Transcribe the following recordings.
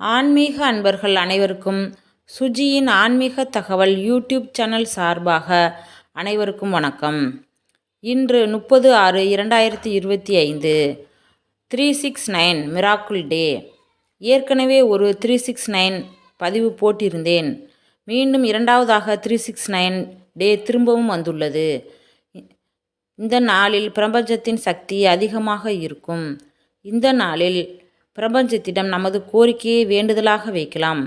ஆன்மீக அன்பர்கள் அனைவருக்கும் சுஜியின் ஆன்மீக தகவல் யூடியூப் சேனல் சார்பாக அனைவருக்கும் வணக்கம். இன்று முப்பது ஆறு இரண்டாயிரத்தி இருபத்தி ஐந்து three six nine miracle day ஏற்கனவே ஒரு த்ரீ சிக்ஸ் நைன் பதிவு போட்டிருந்தேன். மீண்டும் இரண்டாவதாக த்ரீ சிக்ஸ் நைன் டே திரும்பவும் வந்துள்ளது. இந்த நாளில் பிரபஞ்சத்தின் சக்தி அதிகமாக இருக்கும். இந்த நாளில் பிரபஞ்சத்திடம் நமது கோரிக்கையை வேண்டுதலாக வைக்கலாம்.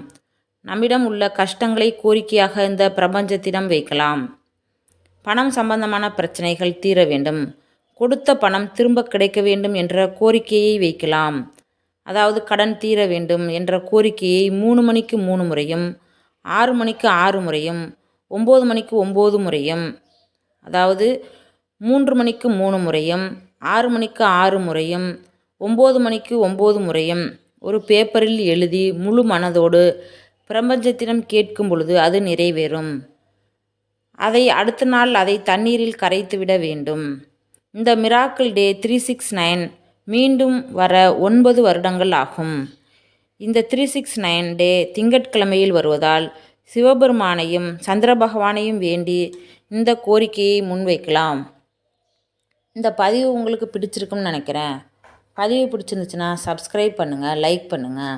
நம்மிடம் உள்ள கஷ்டங்களை கோரிக்கையாக இந்த பிரபஞ்சத்திடம் வைக்கலாம். பணம் சம்பந்தமான பிரச்சனைகள் தீர வேண்டும். கொடுத்த பணம் திரும்ப கிடைக்க வேண்டும் என்ற கோரிக்கையை வைக்கலாம். அதாவது கடன் தீர வேண்டும் என்ற கோரிக்கையை மூணு மணிக்கு மூணு முறையும் ஆறு மணிக்கு ஆறு முறையும் ஒம்பது மணிக்கு ஒம்பது முறையும் அதாவது மூன்று மணிக்கு மூணு முறையும் ஆறு மணிக்கு ஆறு முறையும் ஒம்பது மணிக்கு ஒம்பது முறையும். ஒரு பேப்பரில் எழுதி முழு மனதோடு பிரபஞ்சத்திடம் கேட்கும் பொழுது அது நிறைவேறும். அதை அடுத்த நாள் அதை தண்ணீரில் கரைத்துவிட வேண்டும். இந்த miracle day three six nine மீண்டும் வர ஒன்பது வருடங்கள் ஆகும். இந்த த்ரீ சிக்ஸ் நைன் டே திங்கட்கிழமையில் வருவதால் சிவபெருமானையும் சந்திர பகவானையும் வேண்டி இந்த கோரிக்கையை முன்வைக்கலாம். இந்த பதிவு உங்களுக்கு பிடிச்சிருக்குன்னு நினைக்கிறேன். பதிவு பிடிச்சிருந்துச்சுன்னா சப்ஸ்கிரைப் பண்ணுங்கள் லைக் பண்ணுங்கள்